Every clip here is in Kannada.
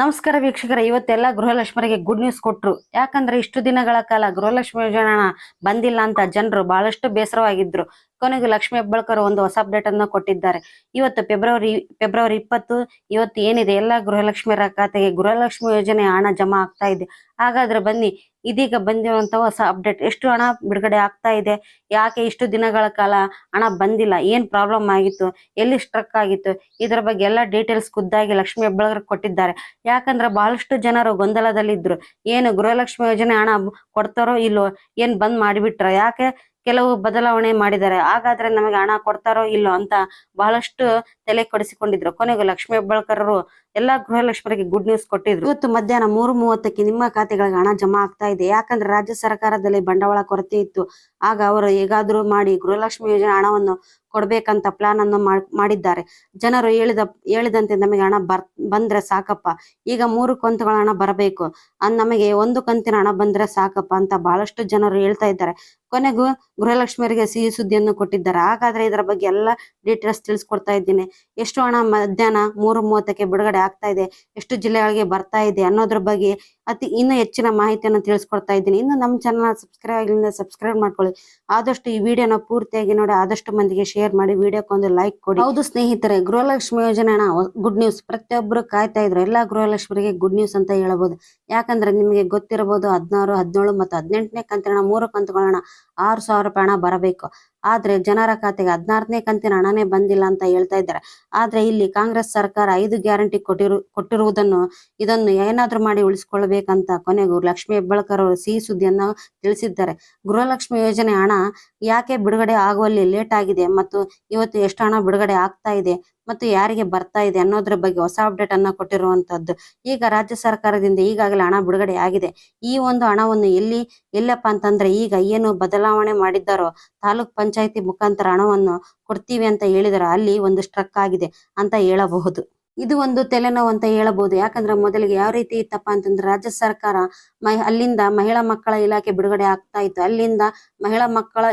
ನಮಸ್ಕಾರ ವೀಕ್ಷಕರ, ಇವತ್ತೆಲ್ಲ ಗೃಹಲಕ್ಷ್ಮರಿಗೆ ಗುಡ್ ನ್ಯೂಸ್ ಕೊಟ್ರು. ಯಾಕಂದ್ರೆ ಇಷ್ಟು ದಿನಗಳ ಕಾಲ ಗೃಹಲಕ್ಷ್ಮಿ ಯೋಜನಾ ಬಂದಿಲ್ಲ ಅಂತ ಜನರು ಬಹಳಷ್ಟು ಬೇಸರವಾಗಿದ್ರು. ಕೊನೆಗೆ ಲಕ್ಷ್ಮಿ ಹೆಬ್ಬಾಳ್ಕರ್ ಒಂದು ಹೊಸ ಅಪ್ಡೇಟ್ ಅನ್ನ ಕೊಟ್ಟಿದ್ದಾರೆ. ಇವತ್ತು ಫೆಬ್ರವರಿ ಫೆಬ್ರವರಿ ಇಪ್ಪತ್ತು, ಇವತ್ತು ಏನಿದೆ? ಎಲ್ಲ ಗೃಹಲಕ್ಷ್ಮಿಯರ ಖಾತೆಗೆ ಗೃಹಲಕ್ಷ್ಮಿ ಯೋಜನೆ ಹಣ ಜಮಾ ಆಗ್ತಾ ಇದೆ. ಹಾಗಾದ್ರೆ ಬನ್ನಿ, ಇದೀಗ ಬಂದಿರುವಂತ ಹೊಸ ಅಪ್ಡೇಟ್ ಎಷ್ಟು ಹಣ ಬಿಡುಗಡೆ ಆಗ್ತಾ ಇದೆ? ಯಾಕೆ ಇಷ್ಟು ದಿನಗಳ ಕಾಲ ಹಣ ಬಂದಿಲ್ಲ? ಏನ್ ಪ್ರಾಬ್ಲಮ್ ಆಗಿತ್ತು? ಎಲ್ಲಿ ಸ್ಟ್ರಕ್ ಆಗಿತ್ತು? ಇದರ ಬಗ್ಗೆ ಎಲ್ಲ ಡೀಟೇಲ್ಸ್ ಖುದ್ದಾಗಿ ಲಕ್ಷ್ಮಿ ಹೆಬ್ಬಾಳ್ಕರ್ ಕೊಟ್ಟಿದ್ದಾರೆ. ಯಾಕಂದ್ರೆ ಬಹಳಷ್ಟು ಜನರು ಗೊಂದಲದಲ್ಲಿದ್ರು. ಏನು ಗೃಹಲಕ್ಷ್ಮಿ ಯೋಜನೆ ಹಣ ಕೊಡ್ತಾರೋ ಇಲ್ಲೋ ಏನ್ ಬಂದ್ ಮಾಡಿಬಿಟ್ರ? ಯಾಕೆ ಕೆಲವು ಬದಲಾವಣೆ ಮಾಡಿದ್ದಾರೆ. ಹಾಗಾದ್ರೆ ನಮಗೆ ಹಣ ಕೊಡ್ತಾರೋ ಇಲ್ಲೋ ಅಂತ ಬಹಳಷ್ಟು ತಲೆ ಕೊಡಿಸಿಕೊಂಡಿದ್ರು. ಕೊನೆಗೂ ಲಕ್ಷ್ಮಿ ಹೆಬ್ಬಾಳ್ಕರರು ಎಲ್ಲಾ ಗೃಹಲಕ್ಷ್ಮರಿಗೆ ಗುಡ್ ನ್ಯೂಸ್ ಕೊಟ್ಟಿದ್ರು. ಇವತ್ತು ಮಧ್ಯಾಹ್ನ ಮೂರು ಮೂವತ್ತಕ್ಕೆ ನಿಮ್ಮ ಖಾತೆಗಳಿಗೆ ಹಣ ಜಮಾ ಆಗ್ತಾ ಇದೆ. ಯಾಕಂದ್ರೆ ರಾಜ್ಯ ಸರ್ಕಾರದಲ್ಲಿ ಬಂಡವಾಳ ಕೊರತೆ ಇತ್ತು. ಆಗ ಅವರು ಹೇಗಾದ್ರೂ ಮಾಡಿ ಗೃಹಲಕ್ಷ್ಮಿ ಯೋಜನೆ ಹಣವನ್ನು ಕೊಡ್ಬೇಕಂತ ಪ್ಲಾನ್ ಅನ್ನು ಮಾಡ್- ಮಾಡಿದ್ದಾರೆ. ಜನರು ಹೇಳಿದ, ಹೇಳಿದಂತೆ ನಮಗೆ ಹಣ ಬರ್, ಬಂದ್ರೆ ಸಾಕಪ್ಪ. ಈಗ ಮೂರು ಕಂತುಗಳ ಹಣ ಬರಬೇಕು. ನಮಗೆ ಒಂದು ಕಂತಿನ ಹಣ ಬಂದ್ರೆ ಸಾಕಪ್ಪ ಅಂತ ಬಹಳಷ್ಟು ಜನರು ಹೇಳ್ತಾ ಇದ್ದಾರೆ. ಕೊನೆಗೂ ಗೃಹಲಕ್ಷ್ಮಿಯರಿಗೆ ಸಿಹಿ ಸುದ್ದಿಯನ್ನು ಕೊಟ್ಟಿದ್ದಾರೆ. ಹಾಗಾದ್ರೆ ಇದರ ಬಗ್ಗೆ ಎಲ್ಲ ಡೀಟೇಲ್ಸ್ ತಿಳಿಸ್ಕೊಡ್ತಾ ಇದ್ದೀನಿ. ಎಷ್ಟು ಹಣ ಮಧ್ಯಾಹ್ನ ಮೂರು ಮೂವತ್ತಕ್ಕೆ ಬಿಡುಗಡೆ ಆಗ್ತಾ ಇದೆ? ಎಷ್ಟು ಜಿಲ್ಲೆಗಳಿಗೆ ಬರ್ತಾ ಇದೆ ಅನ್ನೋದ್ರ ಬಗ್ಗೆ ಅತಿ ಇನ್ನು ಹೆಚ್ಚಿನ ಮಾಹಿತಿಯನ್ನು ತಿಳಿಸ್ಕೊಡ್ತಾ ಇದ್ದೀನಿ. ಇನ್ನು ನಮ್ಮ ಚಾನಲ್ ಸಬ್ಸ್ಕ್ರೈಬ್ ಆಗಿಲ್ಲ ಸಬ್ಸ್ಕ್ರೈಬ್ ಮಾಡ್ಕೊಳ್ಳಿ. ಆದಷ್ಟು ಈ ವಿಡಿಯೋನ ಪೂರ್ತಿಯಾಗಿ ನೋಡಿ, ಆದಷ್ಟು ಮಂದಿಗೆ ಶೇರ್ ಮಾಡಿ ವಿಡಿಯೋಕ್ಕೊಂದು ಲೈಕ್ ಕೊಡಿ. ಹೌದು ಸ್ನೇಹಿತರೆ, ಗೃಹಲಕ್ಷ್ಮಿ ಯೋಜನೆ ಗುಡ್ ನ್ಯೂಸ್ ಪ್ರತಿಯೊಬ್ಬರು ಕಾಯ್ತಾ ಇದ್ರು ಎಲ್ಲಾ ಗೃಹಲಕ್ಷ್ಮಿಗೆ ಗುಡ್ ನ್ಯೂಸ್ ಅಂತ ಹೇಳಬಹುದು ಯಾಕಂದ್ರೆ ನಿಮಗೆ ಗೊತ್ತಿರಬಹುದು ಹದಿನಾರು, ಹದಿನೇಳು ಮತ್ತು ಹದಿನೆಂಟನೇ ಕಂತಿನ ಮೂರು ಕಂತುಗಳನ್ನ ಆರು ಸಾವಿರ ರೂಪಾಯಿ ಹಣ ಬರಬೇಕು. ಆದ್ರೆ ಜನರ ಖಾತೆಗೆ ಹದಿನಾರನೇ ಕಂತಿನ ಹಣನೇ ಬಂದಿಲ್ಲ ಅಂತ ಹೇಳ್ತಾ ಇದ್ದಾರೆ. ಆದ್ರೆ ಇಲ್ಲಿ ಕಾಂಗ್ರೆಸ್ ಸರ್ಕಾರ ಐದು ಗ್ಯಾರಂಟಿ ಕೊಟ್ಟಿರು, ಕೊಟ್ಟಿರುವುದನ್ನು ಇದನ್ನು ಏನಾದ್ರೂ ಮಾಡಿ ಉಳಿಸಿಕೊಳ್ಳಬೇಕಂತ ಕೊನೆಗೂ ಲಕ್ಷ್ಮಿ ಹೆಬ್ಬಾಳ್ಕರ್ ಅವರು ಸಿಹಿ ಸುದ್ದಿಯನ್ನು ತಿಳಿಸಿದ್ದಾರೆ. ಗೃಹಲಕ್ಷ್ಮಿ ಯೋಜನೆ ಹಣ ಯಾಕೆ ಬಿಡುಗಡೆ ಆಗುವಲ್ಲಿ ಲೇಟ್ ಆಗಿದೆ ಮತ್ತು ಇವತ್ತು ಎಷ್ಟು ಹಣ ಬಿಡುಗಡೆ ಆಗ್ತಾ ಇದೆ ಮತ್ತು ಯಾರಿಗೆ ಬರ್ತಾ ಇದೆ ಅನ್ನೋದ್ರ ಬಗ್ಗೆ ಹೊಸ ಅಪ್ಡೇಟ್ ಅನ್ನ ಕೊಟ್ಟಿರುವಂತದ್ದು ಈಗ ರಾಜ್ಯ ಸರ್ಕಾರದಿಂದ ಈಗಾಗಲೇ ಹಣ ಬಿಡುಗಡೆ ಆಗಿದೆ. ಈ ಒಂದು ಹಣವನ್ನು ಎಲ್ಲಿ, ಎಲ್ಲಪ್ಪ ಅಂತಂದ್ರೆ ಈಗ ಏನು ಬದಲಾವಣೆ ಮಾಡಿದ್ದಾರೋ, ತಾಲೂಕ್ ಪಂಚಾಯತಿ ಮುಖಾಂತರ ಹಣವನ್ನು ಕೊಡ್ತೀವಿ ಅಂತ ಹೇಳಿದಾರೆ ಅಲ್ಲಿ ಒಂದು ಸ್ಟ್ರಕ್ ಆಗಿದೆ ಅಂತ ಹೇಳಬಹುದು. ಇದು ಒಂದು ತಲೆನೋವು ಅಂತ ಹೇಳಬಹುದು. ಯಾಕಂದ್ರೆ ಮೊದಲಿಗೆ ಯಾವ ರೀತಿ ಇತ್ತಪ್ಪ ಅಂತಂದ್ರೆ ರಾಜ್ಯ ಸರ್ಕಾರ ಅಲ್ಲಿಂದ ಮಹಿಳಾ ಮಕ್ಕಳ ಇಲಾಖೆ ಬಿಡುಗಡೆ ಆಗ್ತಾ ಇತ್ತು. ಅಲ್ಲಿಂದ ಮಹಿಳಾ ಮಕ್ಕಳ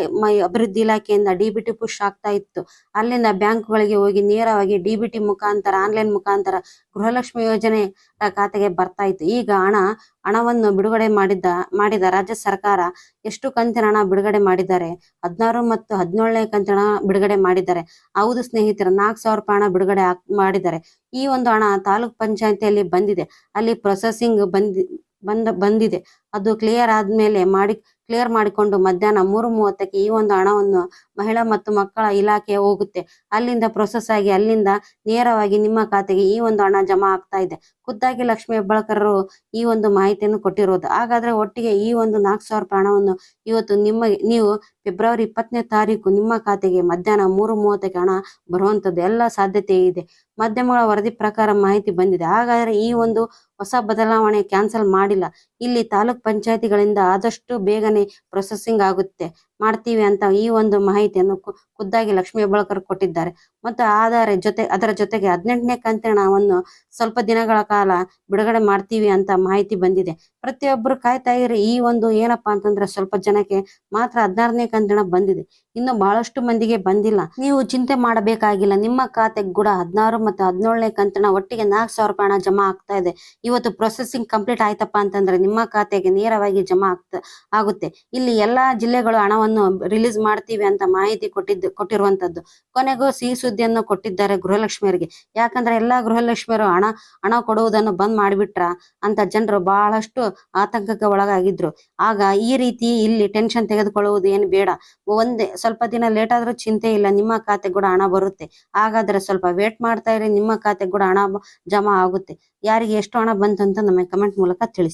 ಅಭಿವೃದ್ಧಿ ಇಲಾಖೆಯಿಂದ ಡಿಬಿಟಿ ಪುಷ್ ಆಗ್ತಾ ಇತ್ತು. ಅಲ್ಲಿಂದ ಬ್ಯಾಂಕ್ಗಳಿಗೆ ಹೋಗಿ ನೇರವಾಗಿ ಡಿಬಿಟಿ ಮುಖಾಂತರ, ಆನ್ಲೈನ್ ಮುಖಾಂತರ ಗೃಹಲಕ್ಷ್ಮಿ ಯೋಜನೆ ಖಾತೆಗೆ ಬರ್ತಾ ಇತ್ತು. ಈಗ ಹಣ, ಹಣವನ್ನು ಬಿಡುಗಡೆ ಮಾಡಿದ್ದ, ಮಾಡಿದ ರಾಜ್ಯ ಸರ್ಕಾರ ಎಷ್ಟು ಕಂತಿನ ಹಣ ಬಿಡುಗಡೆ ಮಾಡಿದ್ದಾರೆ? ಹದಿನಾರು ಮತ್ತು ಹದಿನೇಳನೇ ಕಂತಿನ ಹಣ ಬಿಡುಗಡೆ ಮಾಡಿದ್ದಾರೆ. ಹೌದು ಸ್ನೇಹಿತರ, ನಾಲ್ಕು ಸಾವಿರ ರೂಪಾಯಿ ಹಣ ಬಿಡುಗಡೆ ಮಾಡಿದ್ದಾರೆ. ಈ ಒಂದು ಹಣ ತಾಲೂಕ್ ಪಂಚಾಯತಿಯಲ್ಲಿ ಬಂದಿದೆ. ಅಲ್ಲಿ ಪ್ರೊಸೆಸಿಂಗ್ ಬಂದಿ, ಬಂದ, ಬಂದಿದೆ. ಅದು ಕ್ಲಿಯರ್ ಆದ್ಮೇಲೆ ಮಾಡಿ ಕ್ಲಿಯರ್ ಮಾಡಿಕೊಂಡು ಮಧ್ಯಾಹ್ನ ಮೂರು ಮೂವತ್ತಕ್ಕೆ ಈ ಒಂದು ಹಣವನ್ನು ಮಹಿಳಾ ಮತ್ತು ಮಕ್ಕಳ ಇಲಾಖೆ ಹೋಗುತ್ತೆ. ಅಲ್ಲಿಂದ ಪ್ರೊಸೆಸ್ ಆಗಿ ಅಲ್ಲಿಂದ ನೇರವಾಗಿ ನಿಮ್ಮ ಖಾತೆಗೆ ಈ ಒಂದು ಹಣ ಜಮಾ ಆಗ್ತಾ ಇದೆ. ಖುದ್ದಾಗಿ ಲಕ್ಷ್ಮಿ ಹೆಬ್ಬಾಳ್ಕರರು ಈ ಒಂದು ಮಾಹಿತಿಯನ್ನು ಕೊಟ್ಟಿರೋದು. ಹಾಗಾದ್ರೆ ಒಟ್ಟಿಗೆ ಈ ಒಂದು ನಾಲ್ಕು ಸಾವಿರ ರೂಪಾಯಿ ಹಣವನ್ನು ಇವತ್ತು ನಿಮ್ಮ ನೀವು ಫೆಬ್ರವರಿ ಇಪ್ಪತ್ತನೇ ತಾರೀಕು ನಿಮ್ಮ ಖಾತೆಗೆ ಮಧ್ಯಾಹ್ನ ಮೂರು ಮೂವತ್ತಕ್ಕೆ ಹಣ ಬರುವಂತದ್ದು ಎಲ್ಲ ಸಾಧ್ಯತೆ ಇದೆ. ಮಾಧ್ಯಮಗಳ ವರದಿ ಪ್ರಕಾರ ಮಾಹಿತಿ ಬಂದಿದೆ. ಹಾಗಾದ್ರೆ ಈ ಒಂದು ಹೊಸ ಬದಲಾವಣೆ ಕ್ಯಾನ್ಸಲ್ ಮಾಡಿಲ್ಲ. ಇಲ್ಲಿ ತಾಲೂಕ್ ಪಂಚಾಯತಿಗಳಿಂದ ಆದಷ್ಟು ಬೇಗನೆ ಪ್ರೊಸೆಸಿಂಗ್ ಆಗುತ್ತೆ. ಮಾಡ್ತೀವಿ ಅಂತ ಈ ಒಂದು ಮಾಹಿತಿಯನ್ನು ಖುದ್ದಾಗಿ ಲಕ್ಷ್ಮೀ ಹೆಬ್ಬಾಳ್ಕರ್ ಕೊಟ್ಟಿದ್ದಾರೆ. ಮತ್ತು ಆದರೆ ಜೊತೆ, ಅದರ ಜೊತೆಗೆ ಹದಿನೆಂಟನೇ ಕಂತಿನ ಹಣವನ್ನು ಸ್ವಲ್ಪ ದಿನಗಳ ಕಾಲ ಬಿಡುಗಡೆ ಮಾಡ್ತೀವಿ ಅಂತ ಮಾಹಿತಿ ಬಂದಿದೆ. ಪ್ರತಿಯೊಬ್ಬರು ಕಾಯ್ತಾ ಇರಿ, ಈ ಒಂದು ಏನಪ್ಪಾ ಅಂತಂದ್ರೆ ಸ್ವಲ್ಪ ಜನಕ್ಕೆ ಮಾತ್ರ ಹದಿನಾರನೇ ಕಂತಿನ ಬಂದಿದೆ. ಇನ್ನು ಬಹಳಷ್ಟು ಮಂದಿಗೆ ಬಂದಿಲ್ಲ. ನೀವು ಚಿಂತೆ ಮಾಡಬೇಕಾಗಿಲ್ಲ. ನಿಮ್ಮ ಖಾತೆಗೆ ಕೂಡ ಹದಿನಾರು ಮತ್ತು ಹದಿನೇಳನೇ ಕಂತಿನ ಒಟ್ಟಿಗೆ ನಾಲ್ಕು ಸಾವಿರ ರೂಪಾಯಿ ಹಣ ಜಮಾ ಆಗ್ತಾ ಇದೆ. ಇವತ್ತು ಪ್ರೊಸೆಸಿಂಗ್ ಕಂಪ್ಲೀಟ್ ಆಯ್ತಪ್ಪ ಅಂತಂದ್ರೆ ನಿಮ್ಮ ಖಾತೆಗೆ ನೇರವಾಗಿ ಜಮಾ ಆಗ್ತಾ, ಆಗುತ್ತೆ. ಇಲ್ಲಿ ಎಲ್ಲಾ ಜಿಲ್ಲೆಗಳು ಹಣವನ್ನು ರಿಲೀಸ್ ಮಾಡ್ತೀವಿ ಅಂತ ಮಾಹಿತಿ ಕೊಟ್ಟಿದ್ದು, ಕೊಟ್ಟಿರುವಂತದ್ದು. ಕೊನೆಗೂ ಸಿಹಿ ಸುದ್ದಿಯನ್ನು ಕೊಟ್ಟಿದ್ದಾರೆ ಗೃಹಲಕ್ಷ್ಮಿಯರಿಗೆ ಯಾಕಂದ್ರೆ ಎಲ್ಲಾ ಗೃಹಲಕ್ಷ್ಮಿಯರು ಹಣ ಹಣ ಕೊಡುವುದನ್ನು ಬಂದ್ ಮಾಡಿಬಿಟ್ರ ಅಂತ ಜನರು ಬಹಳಷ್ಟು ಆತಂಕಕ್ಕೆ ಒಳಗಾಗಿದ್ರು ಆಗ ಈ ರೀತಿ ಇಲ್ಲಿ ಟೆನ್ಷನ್ ತೆಗೆದುಕೊಳ್ಳುವುದು ಏನು ಬೇಡ. ಒಂದೇ ಸ್ವಲ್ಪ ದಿನ ಲೇಟ್ ಆದ್ರೂ ಚಿಂತೆ ಇಲ್ಲ, ನಿಮ್ಮ ಖಾತೆ ಕೂಡ ಹಣ ಬರುತ್ತೆ. ಹಾಗಾದ್ರೆ ಸ್ವಲ್ಪ ವೇಟ್ ಮಾಡ್ತಾ ಇರಿ, ನಿಮ್ಮ ಖಾತೆ ಕೂಡ ಹಣ ಜಮಾ ಆಗುತ್ತೆ. ಯಾರಿಗೆ ಎಷ್ಟು ಹಣ ಬಂತು ಅಂತ ನಮಗೆ ಕಮೆಂಟ್ ಮೂಲಕ ತಿಳಿಸಿ.